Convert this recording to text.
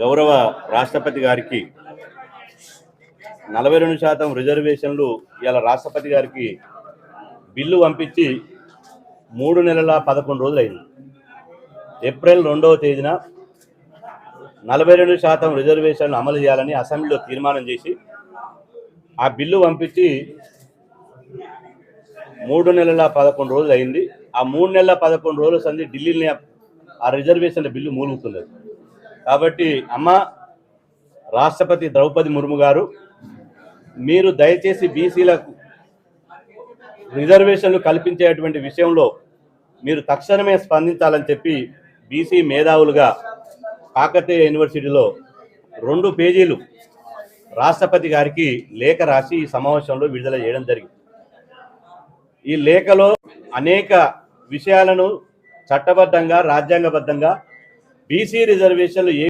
గౌరవ రాష్ట్రపతి గారికి నలభై రెండు శాతం రిజర్వేషన్లు ఇలా రాష్ట్రపతి గారికి బిల్లు పంపించి మూడు నెలల పదకొండు రోజులు అయింది ఏప్రిల్ రెండవ తేదీన నలభై రెండు శాతం రిజర్వేషన్లు అమలు చేయాలని అసెంబ్లీలో తీర్మానం చేసి ఆ బిల్లు పంపించి మూడు నెలల పదకొండు రోజులు అయింది ఆ మూడు నెలల పదకొండు రోజుల సంది ఢిల్లీని ఆ రిజర్వేషన్ల బిల్లు మూలుగుతున్నది. కాబట్టి అమ్మ రాష్ట్రపతి ద్రౌపది ముర్ము గారు మీరు దయచేసి బీసీలకు రిజర్వేషన్లు కల్పించేటువంటి విషయంలో మీరు తక్షణమే స్పందించాలని చెప్పి బీసీ మేధావులుగా కాకతీయ యూనివర్సిటీలో రెండు పేజీలు రాష్ట్రపతి గారికి లేఖ రాసి ఈ సమావేశంలో విడుదల చేయడం జరిగింది. ఈ లేఖలో అనేక విషయాలను చట్టబద్ధంగా రాజ్యాంగబద్ధంగా బీసీ రిజర్వేషన్లు ఏ